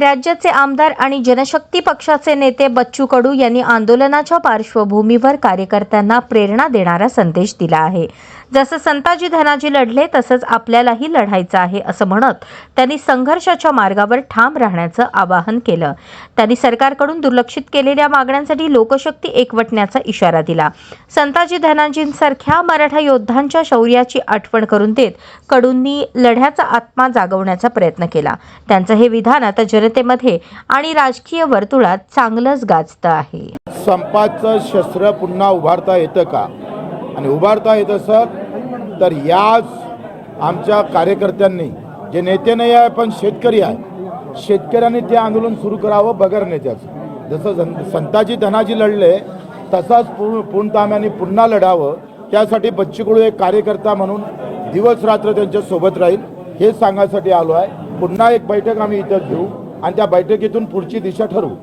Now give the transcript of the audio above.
राज्याचे आमदार आणि जनशक्ती पक्षाचे नेते बच्चू कडू यांनी आंदोलनाच्या पार्श्वभूमीवर कार्यकर्त्यांना प्रेरणा देणारा संदेश दिला आहे. जसं संताजी धनाजी लढले तसंच आपल्यालाही लढायचं आहे असं म्हणत त्यांनी संघर्षाच्या मार्गावर ठाम राहण्याचं आवाहन केलं. त्यांनी सरकारकडून दुर्लक्षित केलेल्या मागण्यांसाठी लोकशक्ती एकवटण्याचा इशारा दिला. संताजी धनाजींसारख्या मराठा योद्धांच्या शौर्याची आठवण करून देत कडूंनी लढ्याचा आत्मा जागवण्याचा प्रयत्न केला. त्यांचं हे विधान आता जन जनतेमध्ये आणि राजकीय वर्तुळात चांगलंच गाजतं आहे. संपाचं शस्त्र पुन्हा उभारता येतं का? आणि उभारता येत असत तर याच आमच्या कार्यकर्त्यांनी जे नेते नाही आहे पण शेतकरी आहे शेतकऱ्यांनी ते आंदोलन सुरू करावं बगर नेत्याचं. जसं जन- संताजी धनाजी लढले तसाच पूर्ण पूर्णताम्याने पुन्हा लढावं त्यासाठी बच्चू एक कार्यकर्ता म्हणून दिवस रात्र त्यांच्यासोबत राहील हे सांगण्यासाठी आलो आहे. पुन्हा एक बैठक आम्ही इथं घेऊ. आणि त्या बैठकीतून पुढची दिशा ठरवू.